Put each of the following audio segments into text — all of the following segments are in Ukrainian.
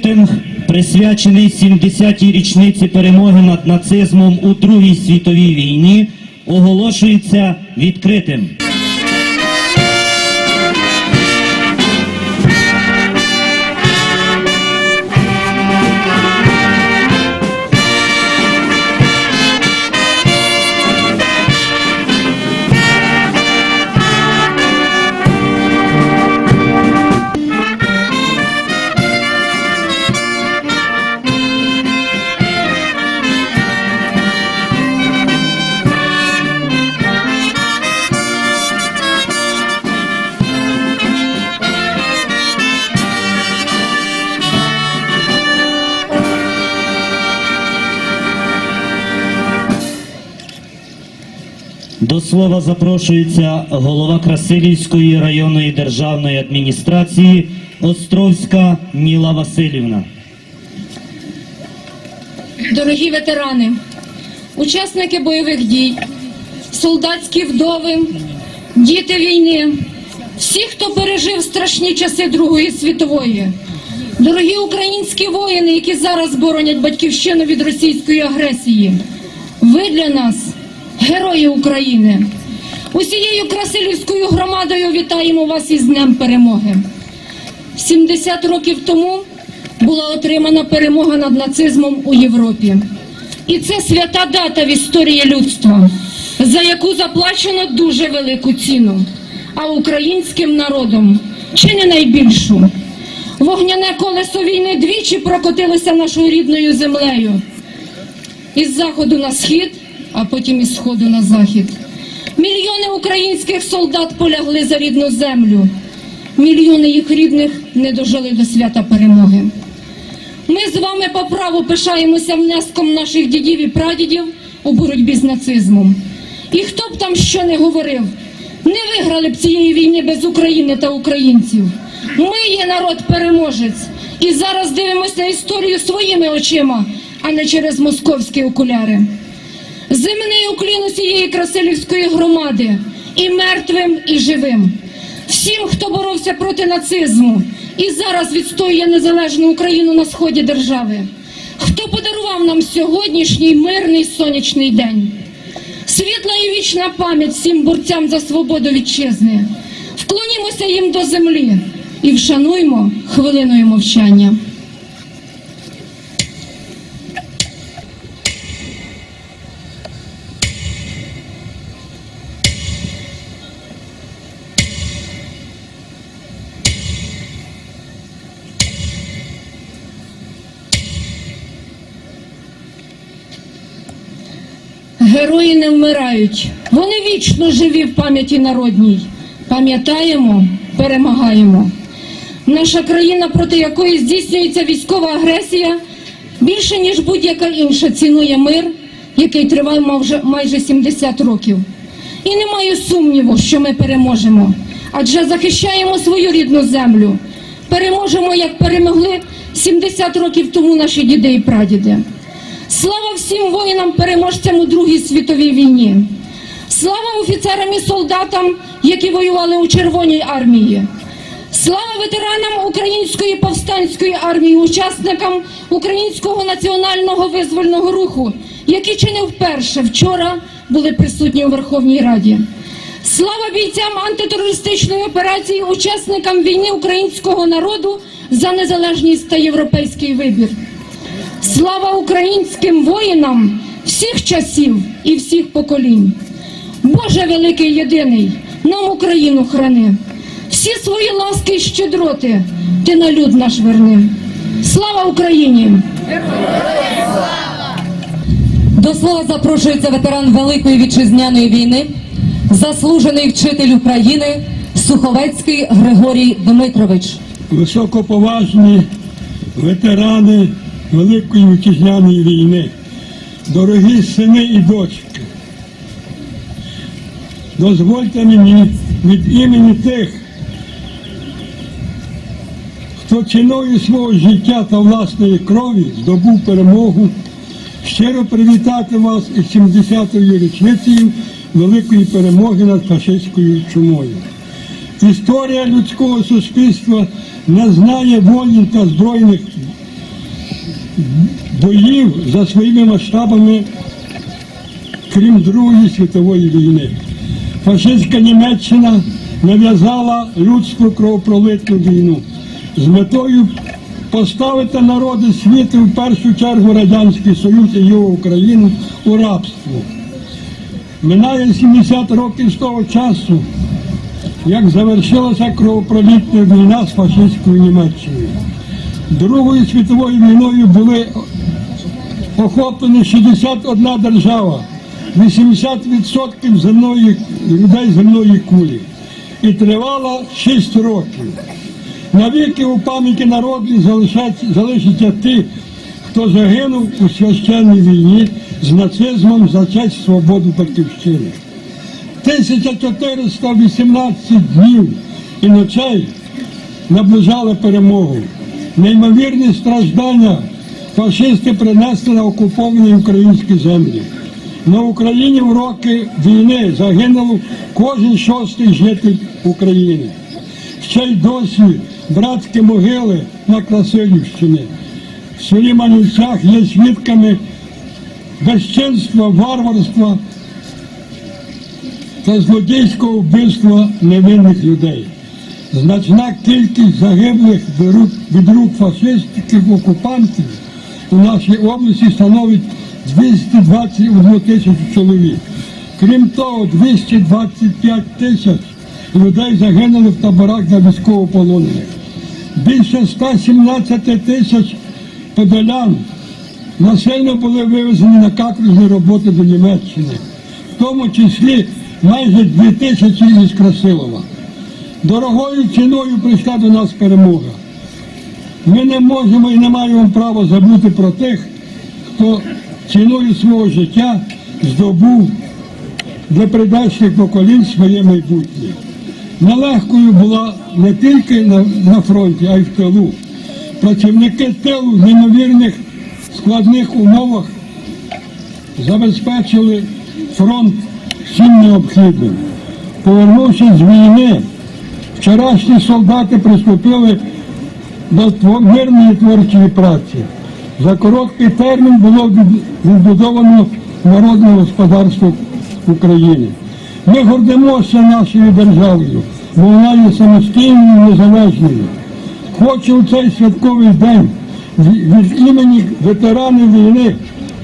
Мітинг присвячений 70-й річниці перемоги над нацизмом у Другій світовій війні, оголошується відкритим. Слова запрошується голова Красилівської районної державної адміністрації Островська Міла Васильівна. Дорогі ветерани, учасники бойових дій, солдатські вдови, діти війни, всі, хто пережив страшні часи Другої світової, дорогі українські воїни, які зараз боронять батьківщину від російської агресії, ви для нас герої України. Усією Красилівською громадою вітаємо вас із Днем Перемоги. 70 років тому була отримана перемога над нацизмом у Європі. І це свята дата в історії людства, за яку заплачено дуже велику ціну, а українським народом чи не найбільшу. Вогняне колесо війни двічі прокотилося нашою рідною землею. Із заходу на схід, а потім із сходу на захід. Мільйони українських солдат полягли за рідну землю. Мільйони їх рідних не дожили до свята перемоги. Ми з вами по праву пишаємося внеском наших дідів і прадідів у боротьбі з нацизмом. І хто б там що не говорив, не виграли б цієї війни без України та українців. Ми є народ переможець і зараз дивимося історію своїми очима, а не через московські окуляри. Земний уклін усієї Красилівської громади і мертвим, і живим. Всім, хто боровся проти нацизму і зараз відстоює незалежну Україну на сході держави. Хто подарував нам сьогоднішній мирний сонячний день? Світла і вічна пам'ять всім борцям за свободу вітчизни. Вклонімося їм до землі і вшануймо хвилиною мовчання. Вмирають, вони вічно живі в пам'яті народній. Пам'ятаємо, перемагаємо. Наша країна, проти якої здійснюється військова агресія, більше ніж будь-яка інша цінує мир, який триває майже 70 років. І немає сумніву, що ми переможемо, адже захищаємо свою рідну землю. Переможемо, як перемогли 70 років тому наші діди і прадіди. Слава всім воїнам-переможцям у Другій світовій війні. Слава офіцерам і солдатам, які воювали у Червоній армії. Слава ветеранам Української повстанської армії, учасникам Українського національного визвольного руху, які чи не вперше вчора були присутні у Верховній Раді. Слава бійцям антитерористичної операції, учасникам війни українського народу за незалежність та європейський вибір. Слава українським воїнам всіх часів і всіх поколінь. Боже великий єдиний, нам Україну храни. Всі свої ласки й щедроти ти на люд наш верни. Слава Україні! До слова запрошується ветеран Великої вітчизняної війни, заслужений вчитель України Суховецький Григорій Дмитрович. високоповажні ветерани Великої Вітчизняної війни, дорогі сини і дочки, дозвольте мені від імені тих, хто ціною свого життя та власної крові здобув перемогу, щиро привітати вас із 70-ю річницею великої перемоги над фашистською чумою. Історія людського суспільства не знає воїн та збройних боїв за своїми масштабами, крім Другої світової війни. Фашистська Німеччина нав'язала людську кровопролитну війну з метою поставити народи світу в першу чергу Радянський Союз і його Україну у рабство. Минає 70 років з того часу, як завершилася кровопролітна війна з фашистською Німеччиною. Другою світовою війною були охоплені 61 держава, 80% земної, людей земної кулі. І тривала 6 років. Навіки у пам'яті народу залишаться, ті, хто загинув у священній війні з нацизмом за честь свободу батьківщини. 1418 днів і ночей наближали перемогу. Неймовірні страждання фашисти принесли на окуповані українські землі. На Україні в роки війни загинув кожен шостий житель України. Ще й досі братські могили на Красилівщині. В селі Манівцях є свідками безчинства, варварства та злодійського вбивства невинних людей. Значна кількість загиблих від рук- фашистських окупантів у нашій області становить 221 тисячу чоловік. Крім того, 225 тисяч людей загинули в таборах для військовополонених. Більше 117 тисяч подолян насильно були вивезені на каторжні роботи до Німеччини, в тому числі майже дві тисячі із Красилова. Дорогою ціною прийшла до нас перемога. Ми не можемо і не маємо права забути про тих, хто ціною свого життя здобув для придачних поколінь своє майбутнє. Нелегкою була не тільки на, на фронті, а й в тилу. Працівники тилу в неймовірних складних умовах забезпечили фронт всім необхідним. Повернувшись з війни, вчорашні солдати приступили до мирної творчої праці. За короткий термін було відбудовано народне господарство України. Ми гордимося нашою державою, бо вона є самостійною незалежною. Хочу у цей святковий день від імені ветеранів війни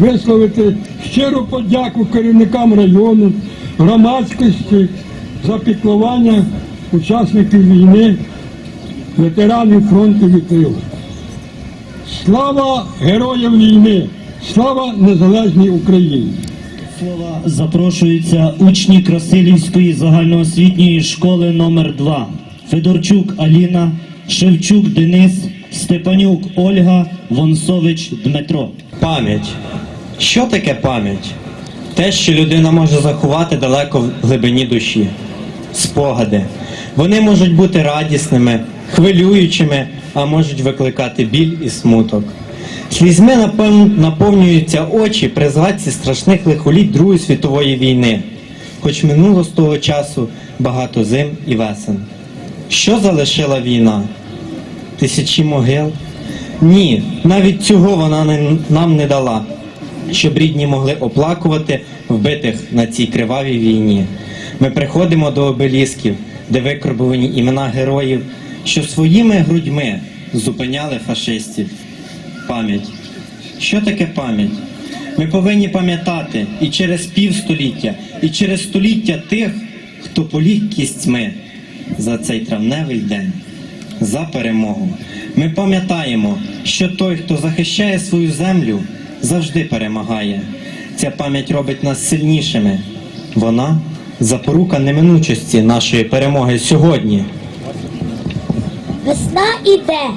висловити щиру подяку керівникам району, громадськості за піклування учасників війни, ветеранів фронту і тилу. Слава героям війни! Слава незалежній Україні! слова запрошуються учні Красилівської загальноосвітньої школи номер 2 Федорчук Аліна, Шевчук Денис, Степанюк Ольга, Вонсович Дмитро. Пам'ять. Що таке пам'ять? Те, що людина може заховати далеко в глибині душі. Спогади. Вони можуть бути радісними, хвилюючими, а можуть викликати біль і смуток. Слізьми наповнюються очі при згадці страшних лихоліть Другої світової війни, хоч минуло з того часу багато зим і весен. Що залишила війна? Тисячі могил? Ні, навіть цього вона не- нам не дала, щоб рідні могли оплакувати вбитих на цій кривавій війні. Ми приходимо до обелісків, де викорбовані імена героїв, що своїми грудьми зупиняли фашистів. Пам'ять. Що таке пам'ять? Ми повинні пам'ятати і через півстоліття, і через століття тих, хто поліг кістьми за цей травневий день за перемогу. Ми пам'ятаємо, що той, хто захищає свою землю, завжди перемагає. Ця пам'ять робить нас сильнішими. Вона запорука неминучості нашої перемоги сьогодні. Весна іде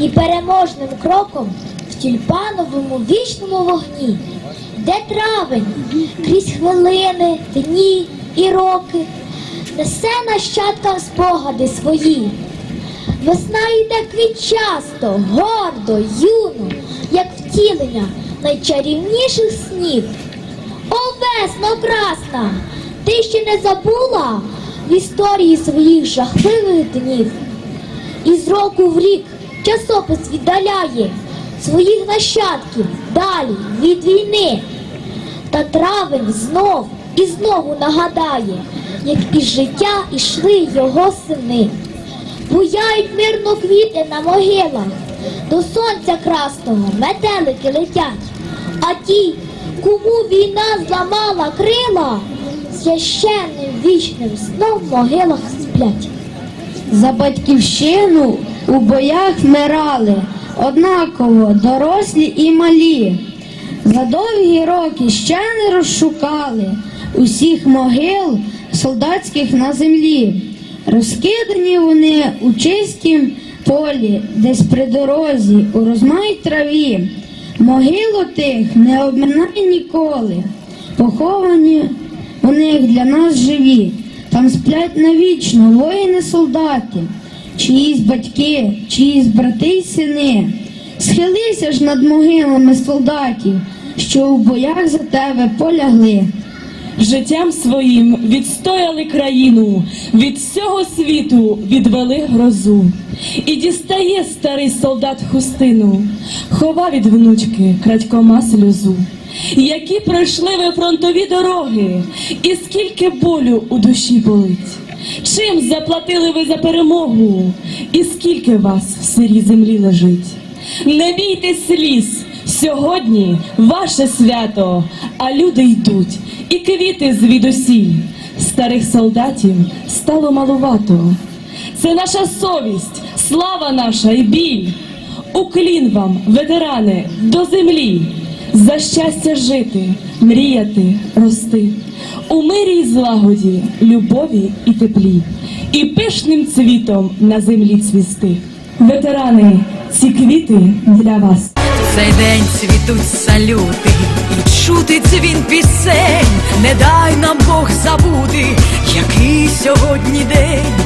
і переможним кроком в тюльпановому вічному вогні, де травень крізь хвилини, дні і роки несе нащадкам спогади свої. Весна йде квітчасто, гордо, юно, як втілення найчарівніших снів. О, весно красна, ти ще не забула в історії своїх жахливих днів. І з року в рік часопис віддаляє своїх нащадків далі від війни. Та травень знов і знову нагадає, як із життя ішли його сини. Буяють мирно квіти на могилах, до сонця красного метелики летять, а ті, кому війна зламала крила, священним вічним сном в могилах сплять. За батьківщину у боях вмирали, однаково дорослі і малі. За довгі роки ще не розшукали усіх могил солдатських на землі. Розкидані вони у чистім полі, десь при дорозі, у розмай траві. Могилу тих не обминай ніколи, поховані вони як для нас живі. Там сплять навічно воїни солдати, чиїсь батьки, чиїсь брати й сини. Схилися ж над могилами солдатів, що у боях за тебе полягли. Життям своїм відстояли країну, від всього світу відвели грозу. І дістає старий солдат хустину, хова від внучки крадькома сльозу. Які пройшли ви фронтові дороги, і скільки болю у душі болить. Чим заплатили ви за перемогу, і скільки вас в сирій землі лежить. Не бійтесь сліз, сьогодні ваше свято, а люди йдуть, і квіти звідусіль. Старих солдатів стало малувато. Це наша совість, слава наша і біль. Уклін вам, ветерани, до землі, за щастя жити, мріяти, рости, у мирі й злагоді, любові і теплі, і пишним цвітом на землі цвісти. Ветерани, ці квіти для вас. Цей день цвітуть салюти, і чути дзвін пісень. Не дай нам Бог забути, який сьогодні день.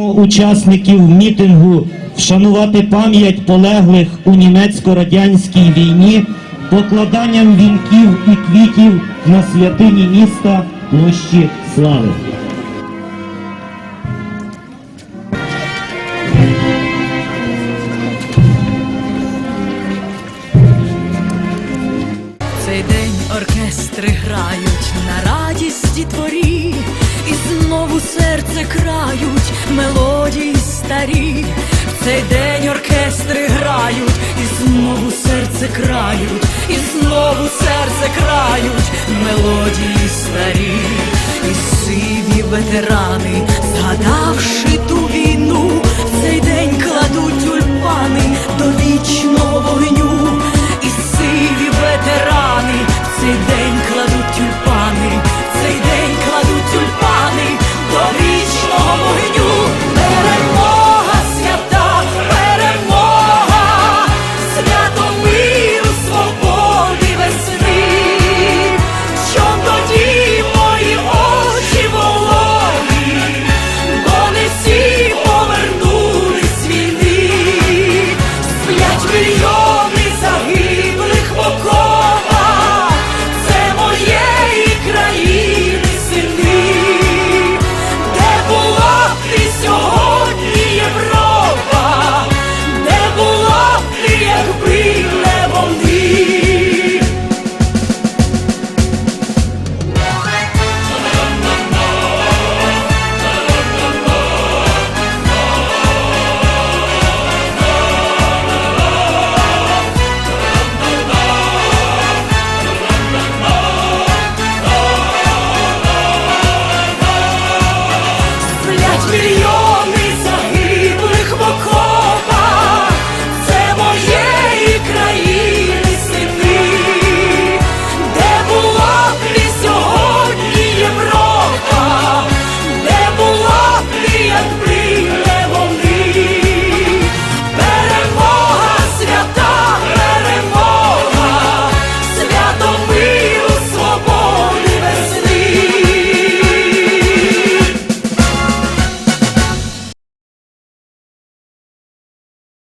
Запрошуємо учасників мітингу вшанувати пам'ять полеглих у німецько-радянській війні покладанням вінків і квітів на святині міста площі Слави. цей день оркестри грають на радісті творі, і знову серце крають мелодії старі, в цей день оркестри грають, і знову серце крають, і знову серце крають мелодії старі, і сиві ветерани, згадавши ту війну, в цей день кладуть тюльпани до вічного вогню ветерани в цей день кладуть.